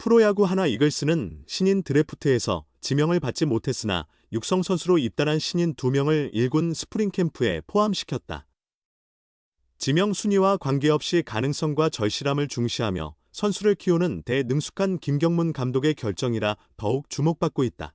프로야구 하나 이글스는 신인 드래프트에서 지명을 받지 못했으나 육성 선수로 입단한 신인 2명을 1군 스프링 캠프에 포함시켰다. 지명 순위와 관계없이 가능성과 절실함을 중시하며 선수를 키우는 대능숙한 김경문 감독의 결정이라 더욱 주목받고 있다.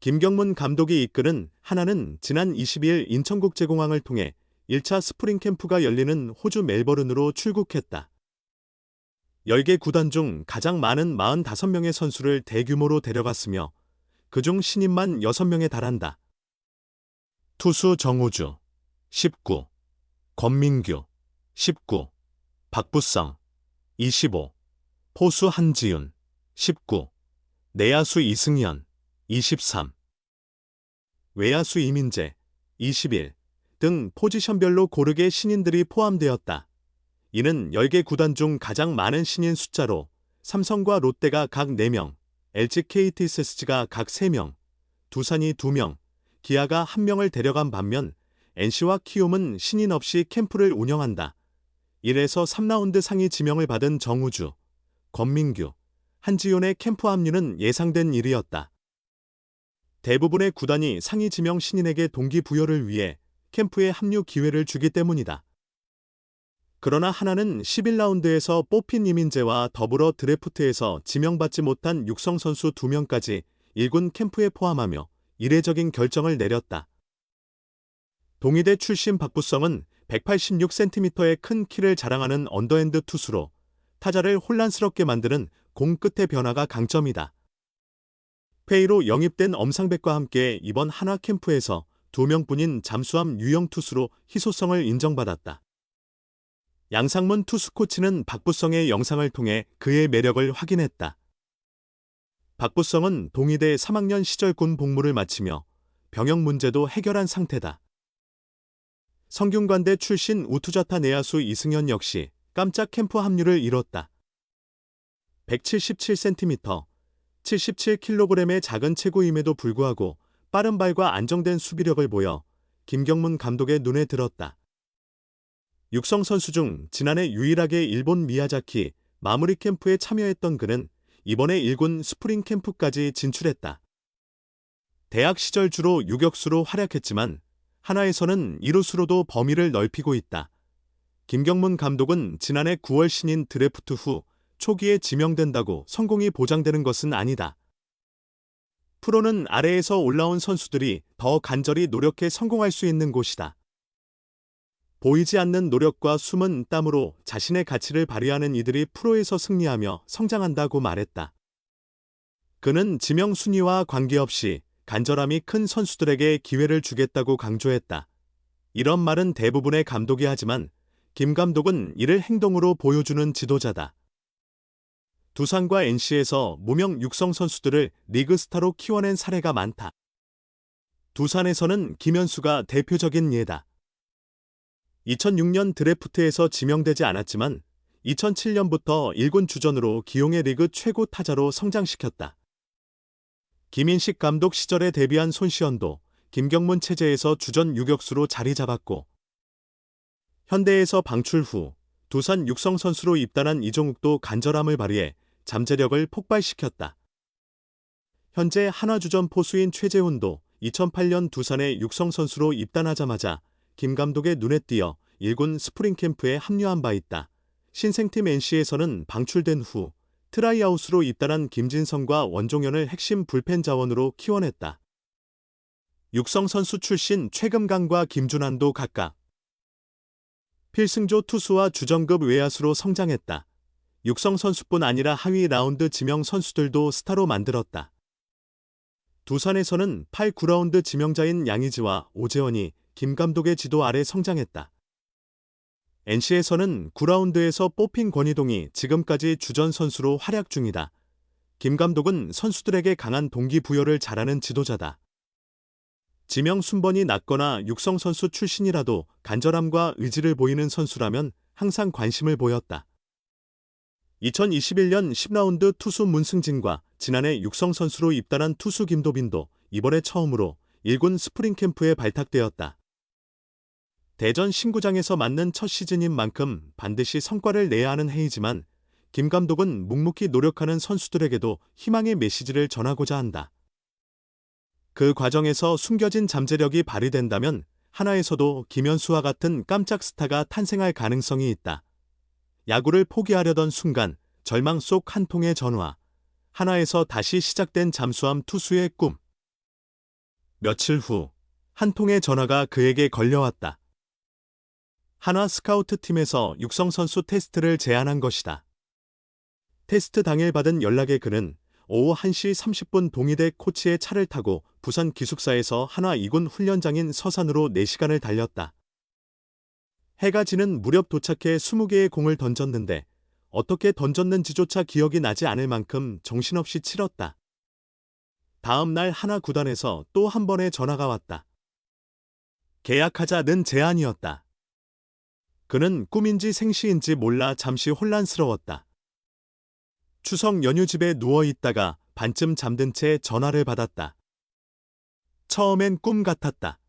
김경문 감독이 이끄는 하나는 지난 22일 인천국제공항을 통해 1차 스프링 캠프가 열리는 호주 멜버른으로 출국했다. 10개 구단 중 가장 많은 45명의 선수를 대규모로 데려갔으며 그중 신인만 6명에 달한다. 투수 정우주 19, 권민규 19, 박부성 25, 포수 한지윤 19, 내야수 이승현 23, 외야수 이민재 21 등 포지션별로 고르게 신인들이 포함되었다. 이는 10개 구단 중 가장 많은 신인 숫자로 삼성과 롯데가 각 4명, LG KTSSG가 각 3명, 두산이 2명, 기아가 1명을 데려간 반면 NC와 키움은 신인 없이 캠프를 운영한다. 1에서 3라운드 상위 지명을 받은 정우주, 권민규, 한지윤의 캠프 합류는 예상된 일이었다. 대부분의 구단이 상위 지명 신인에게 동기부여를 위해 캠프에 합류 기회를 주기 때문이다. 그러나 하나는 11라운드에서 뽑힌 이민재와 더불어 드래프트에서 지명받지 못한 육성 선수 2명까지 1군 캠프에 포함하며 이례적인 결정을 내렸다. 동의대 출신 박부성은 186cm의 큰 키를 자랑하는 언더핸드 투수로 타자를 혼란스럽게 만드는 공 끝의 변화가 강점이다. 페이로 영입된 엄상백과 함께 이번 한화 캠프에서 두 명뿐인 잠수함 유형 투수로 희소성을 인정받았다. 양상문 투수 코치는 박부성의 영상을 통해 그의 매력을 확인했다. 박부성은 동의대 3학년 시절 군 복무를 마치며 병역 문제도 해결한 상태다. 성균관대 출신 우투자타 내야수 이승현 역시 깜짝 캠프 합류를 이뤘다. 177cm, 77kg의 작은 체구임에도 불구하고 빠른 발과 안정된 수비력을 보여 김경문 감독의 눈에 들었다. 육성 선수 중 지난해 유일하게 일본 미야자키 마무리 캠프에 참여했던 그는 이번에 일군 스프링 캠프까지 진출했다. 대학 시절 주로 유격수로 활약했지만 하나에서는 이루수로도 범위를 넓히고 있다. 김경문 감독은 지난해 9월 신인 드래프트 후 초기에 지명된다고 성공이 보장되는 것은 아니다. 프로는 아래에서 올라온 선수들이 더 간절히 노력해 성공할 수 있는 곳이다. 보이지 않는 노력과 숨은 땀으로 자신의 가치를 발휘하는 이들이 프로에서 승리하며 성장한다고 말했다. 그는 지명 순위와 관계없이 간절함이 큰 선수들에게 기회를 주겠다고 강조했다. 이런 말은 대부분의 감독이 하지만 김 감독은 이를 행동으로 보여주는 지도자다. 두산과 NC에서 무명 육성 선수들을 리그 스타로 키워낸 사례가 많다. 두산에서는 김현수가 대표적인 예다. 2006년 드래프트에서 지명되지 않았지만 2007년부터 1군 주전으로 기용의 리그 최고 타자로 성장시켰다. 김인식 감독 시절에 데뷔한 손시현도 김경문 체제에서 주전 유격수로 자리 잡았고 현대에서 방출 후 두산 육성 선수로 입단한 이종욱도 간절함을 발휘해 잠재력을 폭발시켰다. 현재 한화주전 포수인 최재훈도 2008년 두산의 육성 선수로 입단하자마자 김 감독의 눈에 띄어 1군 스프링 캠프에 합류한 바 있다. 신생팀 NC에서는 방출된 후 트라이아웃으로 입단한 김진성과 원종현을 핵심 불펜 자원으로 키워냈다. 육성 선수 출신 최금강과 김준환도 각각 필승조 투수와 주전급 외야수로 성장했다. 육성 선수뿐 아니라 하위 라운드 지명 선수들도 스타로 만들었다. 두산에서는 8, 9라운드 지명자인 양의지와 오재원이 김 감독의 지도 아래 성장했다. NC에서는 9라운드에서 뽑힌 권희동이 지금까지 주전 선수로 활약 중이다. 김 감독은 선수들에게 강한 동기부여를 잘하는 지도자다. 지명 순번이 낮거나 육성 선수 출신이라도 간절함과 의지를 보이는 선수라면 항상 관심을 보였다. 2021년 10라운드 투수 문승진과 지난해 육성 선수로 입단한 투수 김도빈도 이번에 처음으로 1군 스프링 캠프에 발탁되었다. 대전 신구장에서 맞는 첫 시즌인 만큼 반드시 성과를 내야 하는 해이지만 김 감독은 묵묵히 노력하는 선수들에게도 희망의 메시지를 전하고자 한다. 그 과정에서 숨겨진 잠재력이 발휘된다면 하나에서도 김현수와 같은 깜짝 스타가 탄생할 가능성이 있다. 야구를 포기하려던 순간 절망 속 한 통의 전화. 하나에서 다시 시작된 잠수함 투수의 꿈. 며칠 후 한 통의 전화가 그에게 걸려왔다. 하나 스카우트 팀에서 육성 선수 테스트를 제안한 것이다. 테스트 당일 받은 연락에 그는 오후 1시 30분 동의대 코치의 차를 타고 부산 기숙사에서 하나 2군 훈련장인 서산으로 4시간을 달렸다. 해가 지는 무렵 도착해 20개의 공을 던졌는데 어떻게 던졌는지조차 기억이 나지 않을 만큼 정신없이 치렀다. 다음 날 하나 구단에서 또 한 번의 전화가 왔다. 계약하자는 제안이었다. 그는 꿈인지 생시인지 몰라 잠시 혼란스러웠다. 추석 연휴 집에 누워 있다가 반쯤 잠든 채 전화를 받았다. 처음엔 꿈 같았다.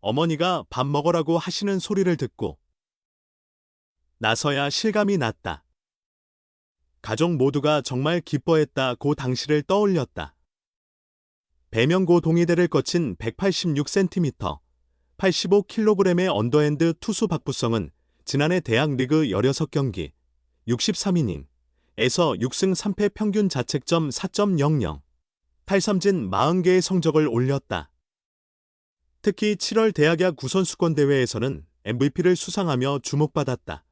어머니가 밥 먹으라고 하시는 소리를 듣고 나서야 실감이 났다. 가족 모두가 정말 기뻐했다 고 당시를 떠올렸다. 배명고 동의대를 거친 186cm, 85kg의 언더핸드 투수 박부성은 지난해 대학 리그 16경기, 63이닝, 에서 6승 3패 평균 자책점 4.00, 탈삼진 40개의 성적을 올렸다. 특히 7월 대학야 구선수권 대회에서는 MVP를 수상하며 주목받았다.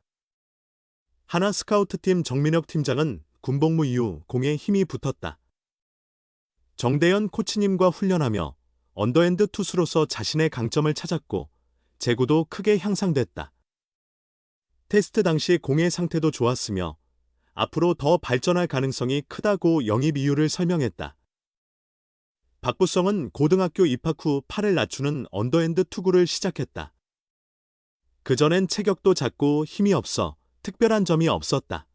하나 스카우트팀 정민혁 팀장은 군복무 이후 공에 힘이 붙었다. 정대현 코치님과 훈련하며 언더핸드 투수로서 자신의 강점을 찾았고 제구도 크게 향상됐다. 테스트 당시 공의 상태도 좋았으며 앞으로 더 발전할 가능성이 크다고 영입 이유를 설명했다. 박부성은 고등학교 입학 후 팔을 낮추는 언더핸드 투구를 시작했다. 그전엔 체격도 작고 힘이 없어 특별한 점이 없었다.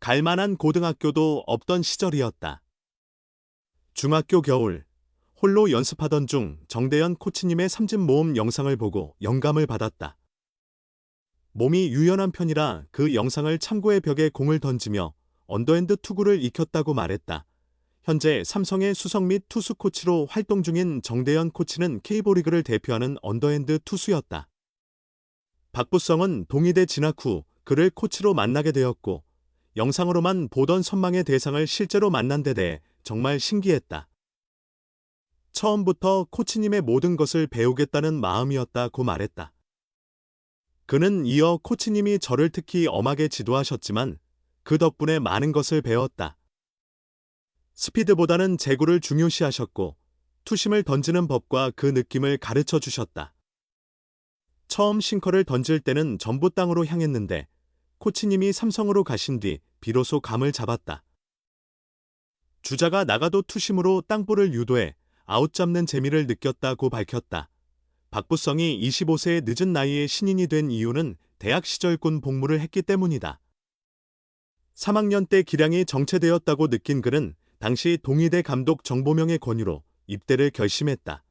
갈만한 고등학교도 없던 시절이었다. 중학교 겨울, 홀로 연습하던 중 정대현 코치님의 삼진 모음 영상을 보고 영감을 받았다. 몸이 유연한 편이라 그 영상을 참고해 벽에 공을 던지며 언더핸드 투구를 익혔다고 말했다. 현재 삼성의 수석 및 투수 코치로 활동 중인 정대현 코치는 K보리그를 대표하는 언더핸드 투수였다. 박부성은 동의대 진학 후 그를 코치로 만나게 되었고 영상으로만 보던 선망의 대상을 실제로 만난 데 대해 정말 신기했다. 처음부터 코치님의 모든 것을 배우겠다는 마음이었다고 말했다. 그는 이어 코치님이 저를 특히 엄하게 지도하셨지만 그 덕분에 많은 것을 배웠다. 스피드보다는 제구를 중요시하셨고 투심을 던지는 법과 그 느낌을 가르쳐 주셨다. 처음 싱커를 던질 때는 전부 땅으로 향했는데 코치님이 삼성으로 가신 뒤 비로소 감을 잡았다. 주자가 나가도 투심으로 땅볼을 유도해 아웃 잡는 재미를 느꼈다고 밝혔다. 박부성이 25세의 늦은 나이에 신인이 된 이유는 대학 시절 군 복무를 했기 때문이다. 3학년 때 기량이 정체되었다고 느낀 그는 당시 동의대 감독 정보명의 권유로 입대를 결심했다.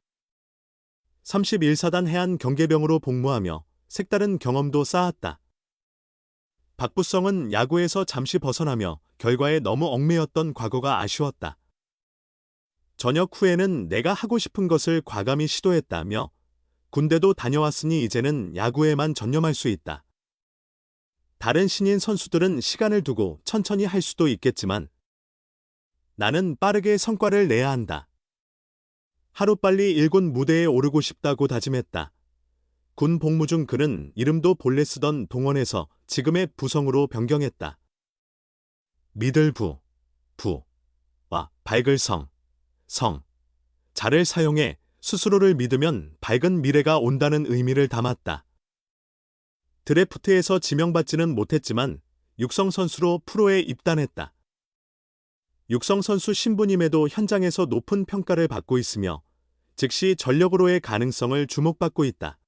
31사단 해안 경계병으로 복무하며 색다른 경험도 쌓았다. 박부성은 야구에서 잠시 벗어나며 결과에 너무 얽매였던 과거가 아쉬웠다. 전역 후에는 내가 하고 싶은 것을 과감히 시도했다며 군대도 다녀왔으니 이제는 야구에만 전념할 수 있다. 다른 신인 선수들은 시간을 두고 천천히 할 수도 있겠지만 나는 빠르게 성과를 내야 한다. 하루빨리 일군 무대에 오르고 싶다고 다짐했다. 군 복무 중 그는 이름도 본래 쓰던 동원에서 지금의 부성으로 변경했다. 믿을 부, 부, 와 밝을 성, 성, 자를 사용해 스스로를 믿으면 밝은 미래가 온다는 의미를 담았다. 드래프트에서 지명받지는 못했지만 육성 선수로 프로에 입단했다. 육성 선수 신부님에도 현장에서 높은 평가를 받고 있으며 즉시 전력으로의 가능성을 주목받고 있다.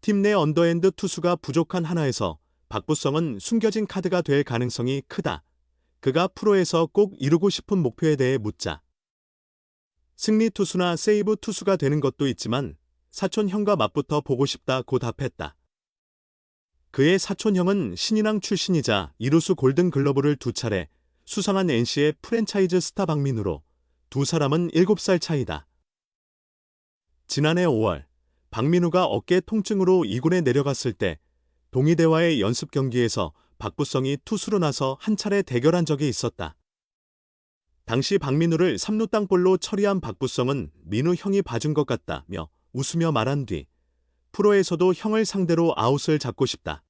팀 내 언더핸드 투수가 부족한 하나에서 박부성은 숨겨진 카드가 될 가능성이 크다. 그가 프로에서 꼭 이루고 싶은 목표에 대해 묻자. 승리 투수나 세이브 투수가 되는 것도 있지만 사촌 형과 맞붙어 보고 싶다고 답했다. 그의 사촌형은 신인왕 출신이자 이루수 골든글러브를 두 차례 수상한 NC의 프랜차이즈 스타 박민우로 두 사람은 7살 차이다. 지난해 5월 박민우가 어깨 통증으로 2군에 내려갔을 때 동의대와의 연습 경기에서 박부성이 투수로 나서 한 차례 대결한 적이 있었다. 당시 박민우를 3루 땅볼로 처리한 박부성은 민우 형이 봐준 것 같다며 웃으며 말한 뒤 프로에서도 형을 상대로 아웃을 잡고 싶다.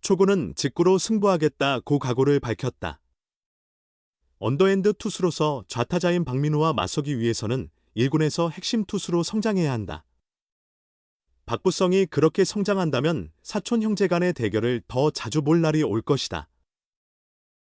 초구는 직구로 승부하겠다고 각오를 밝혔다. 언더핸드 투수로서 좌타자인 박민우와 맞서기 위해서는 1군에서 핵심 투수로 성장해야 한다. 박부성이 그렇게 성장한다면 사촌 형제 간의 대결을 더 자주 볼 날이 올 것이다.